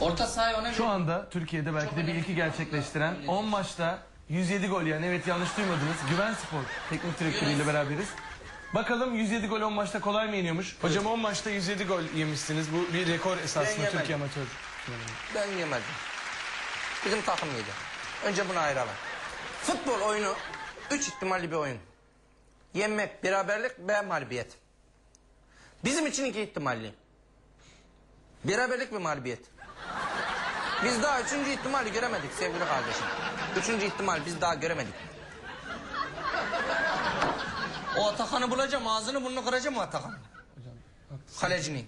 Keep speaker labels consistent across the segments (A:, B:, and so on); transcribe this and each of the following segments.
A: Orta sahayı ona
B: Şu anda Türkiye'de belki de bir ilki gerçekleştiren 10 maçta 107 gol yani evet yanlış duymadınız. Güven Spor teknik direktörüyle beraberiz. Bakalım 107 gol 10 maçta kolay mı yeniyormuş? Hocam 10 maçta 107 gol yemişsiniz. Bu bir rekor esasında
C: yemedim.
B: Türkiye amatör.
C: Ben yemedim. Bizim takım yedi. Önce bunu ayıralım. Futbol oyunu üç ihtimalli bir oyun. Yenmek, beraberlik ve mağlubiyet. Bizim için iki ihtimalli. Beraberlik ve mağlubiyet. Biz daha üçüncü ihtimali göremedik sevgili kardeşim. Üçüncü ihtimal biz daha göremedik. O Atakan'ı bulacağım, ağzını burnunu kıracağım o Atakan. Kalecini.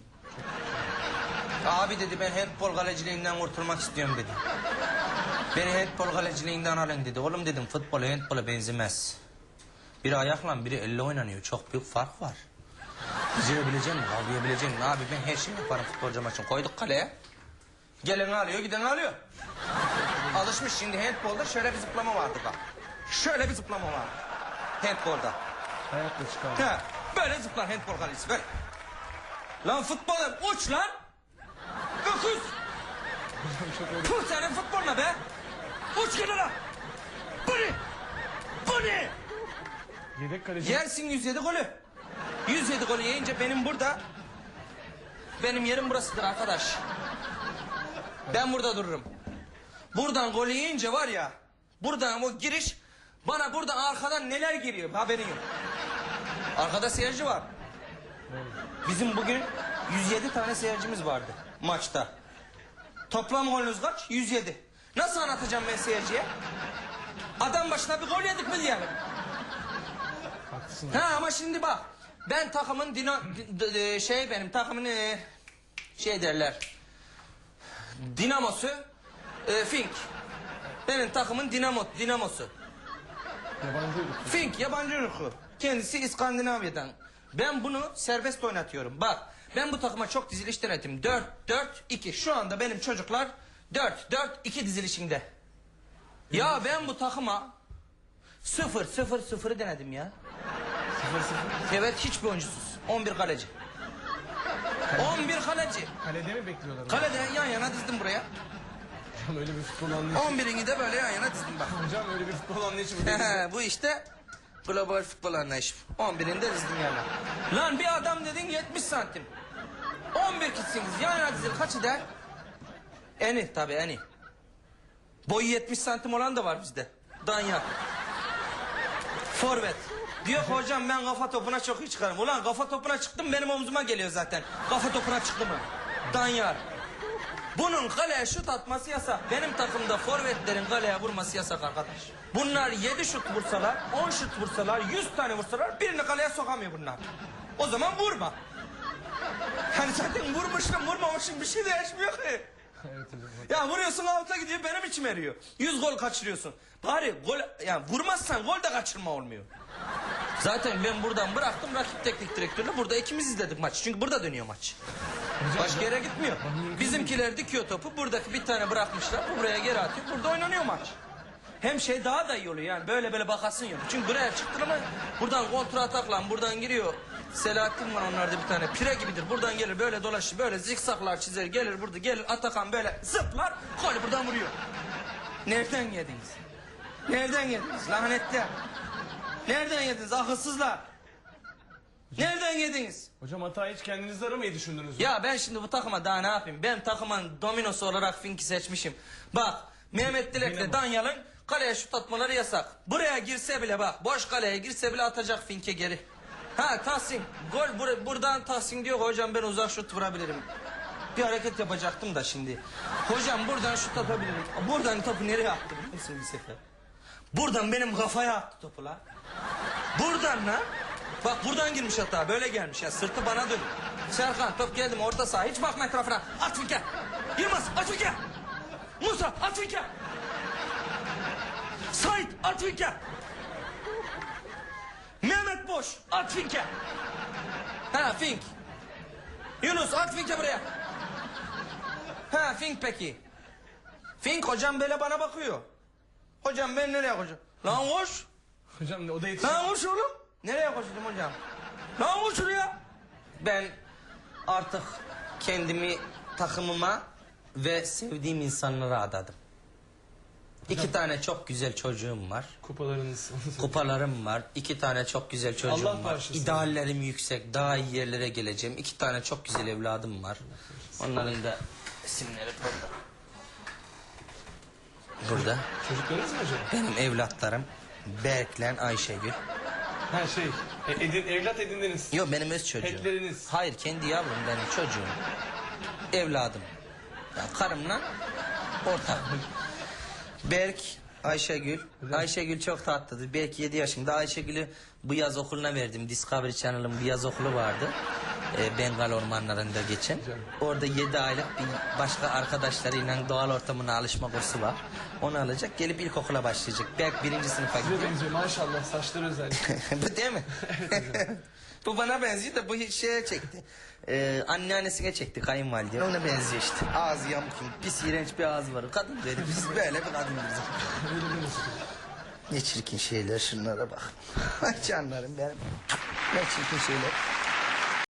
C: Abi dedi ben handball kaleciliğinden kurtulmak istiyorum dedi. Beni handball kaleciliğinden alın dedi. Oğlum dedim futbol handbola benzemez. Biri ayakla biri elle oynanıyor. Çok büyük fark var. Becerebilecek misin? Kavrayabilecek misin? Abi ben her şeyi yaparım futbolcu maçın. Koyduk kaleye. Gelen alıyor, giden alıyor. Alışmış şimdi handbolda şöyle bir zıplama vardı bak. Şöyle bir zıplama var. Handbolda.
B: Hayatla çıkardı.
C: Ha, böyle zıplar handball kalecisi böyle. Lan futbola uç lan. Öküz. Puh senin futboluna be. Uç lan. Bu ne? Bu ne?
B: Yedek kaleci.
C: Yersin 107 golü. 107 golü yiyince benim burada... Benim yerim burasıdır arkadaş. Ben burada dururum. Buradan golü yiyince var ya... Buradan o giriş... Bana buradan arkadan neler giriyor haberin yok. Arkada seyirci var. Bizim bugün 107 tane seyircimiz vardı maçta. Toplam golünüz kaç? 107. Nasıl anlatacağım ben seyirciye? Adam başına bir gol yedik mi diyelim.
B: Haklısın.
C: Ha ama şimdi bak. Ben takımın dino, d- şey benim takımın e, şey derler. Dinamosu e, Fink. Benim takımın dinamo dinamosu.
B: Yabancı ırk.
C: Fink yabancı ırkı. Kendisi İskandinavya'dan. Ben bunu serbest oynatıyorum. Bak ben bu takıma çok diziliş denedim. 4 4 2. Şu anda benim çocuklar 4 4 2 dizilişinde. Ya ben bu takıma 0 0 0 denedim ya. Evet hiçbir oyuncusuz. 11 kaleci. 11 kaleci.
B: Kalede mi bekliyorlar?
C: Kalede yan yana dizdim buraya.
B: Hocam öyle bir futbol anlayışı.
C: 11'ini de böyle yan yana dizdim bak.
B: Hocam öyle bir futbol anlayışı bu
C: bu işte global futbol anlayışı. 11'ini de dizdim yana. Lan bir adam dedin 70 santim. 11 kişisiniz yan yana dizil kaç eder? Eni tabii eni. Boyu 70 santim olan da var bizde. Danya. Forvet. Diyor hocam ben kafa topuna çok iyi çıkarım. Ulan kafa topuna çıktım benim omzuma geliyor zaten. Kafa topuna çıktı mı? Danyar. Bunun kaleye şut atması yasak. Benim takımda forvetlerin kaleye vurması yasak arkadaş. Bunlar 7 şut vursalar, 10 şut vursalar, 100 tane vursalar birini kaleye sokamıyor bunlar. O zaman vurma. Hani zaten vurmuşsun vurmamışsın bir şey değişmiyor ki. Ya vuruyorsun alta gidiyor benim içim eriyor. 100 gol kaçırıyorsun. Bari gol yani vurmazsan gol de kaçırma olmuyor. Zaten ben buradan bıraktım rakip teknik direktörle burada ikimiz izledik maçı. Çünkü burada dönüyor maç. Başka yere gitmiyor. Bizimkiler dikiyor topu. Buradaki bir tane bırakmışlar. Bu buraya geri atıyor. Burada oynanıyor maç. Hem şey daha da iyi oluyor yani böyle böyle bakasın yok. Çünkü buraya çıktın ama buradan kontra atakla buradan giriyor. Selahattin var onlarda bir tane pire gibidir. Buradan gelir böyle dolaşır böyle zikzaklar çizer gelir burada gelir Atakan böyle zıplar golü buradan vuruyor. Nereden yediniz? Nereden yediniz lanetler? Nereden yediniz akılsızlar? Nereden yediniz?
B: Hocam hata hiç kendinizi aramayı düşündünüz mü?
C: Ya ben şimdi bu takıma daha ne yapayım? Ben takımın dominosu olarak Fink'i seçmişim. Bak Mehmet Dilek'le Danyal'ın kaleye şut atmaları yasak. Buraya girse bile bak boş kaleye girse bile atacak Fink'e geri. Ha Tahsin gol bur- buradan Tahsin diyor hocam ben uzak şut vurabilirim. Bir hareket yapacaktım da şimdi. Hocam buradan şut atabilirim. Buradan topu nereye attı biliyor musun bir sefer? Buradan benim kafaya attı topu la. Buradan lan. Bak buradan girmiş hata böyle gelmiş ya sırtı bana dön. Serkan top geldi mi orta saha hiç bakma etrafına. At Finke. Yılmaz at Finke. Musa at Finke. Sait at Finke. Mehmet Boş at Finke. Ha Fink. Yunus at Fink'e buraya. Ha Fink peki. Fink hocam böyle bana bakıyor. Hocam ben nereye koşacağım? Lan koş.
B: Hocam o da yetişir.
C: Lan koş oğlum. Nereye koşacağım hocam? Lan koş şuraya. Ben artık kendimi takımıma ve sevdiğim insanlara adadım. İki tane çok güzel çocuğum var.
B: Kupalarınız.
C: Kupalarım var. iki tane çok güzel çocuğum
B: Allah
C: var.
B: bağışlasın.
C: İdeallerim yüksek. Daha iyi yerlere geleceğim. İki tane çok güzel evladım var. Onların da isimleri burada. Burada.
B: Çocuklarınız mı hocam?
C: Benim evlatlarım Berklen Ayşegül.
B: Ha şey, e, edin, evlat edindiniz.
C: Yok benim öz çocuğum.
B: Petleriniz.
C: Hayır kendi yavrum benim çocuğum. Evladım. Yani karımla ortak. Berk, Ayşegül. Ayşegül çok tatlıdır. Berk 7 yaşında. Ayşegül'ü bu yaz okuluna verdim. Discovery Channel'ın bir yaz okulu vardı. Ee, Bengal ormanlarında geçen. Orada 7 aylık bir başka arkadaşlarıyla doğal ortamına alışma kursu var. Onu alacak. Gelip ilkokula başlayacak. Berk birinci sınıfa gidiyor.
B: Size benziyor maşallah saçları özellikle.
C: bu değil mi? bu bana benziyor da bu şeye çekti. Ee, anneannesine çekti kayınvalide. Ona benziyor işte. Ağzı yamuk, pis iğrenç bir ağzı var. Kadın böyle biz böyle bir kadın bizim. ne çirkin şeyler şunlara bak. Ay canlarım benim. Ne çirkin şeyler.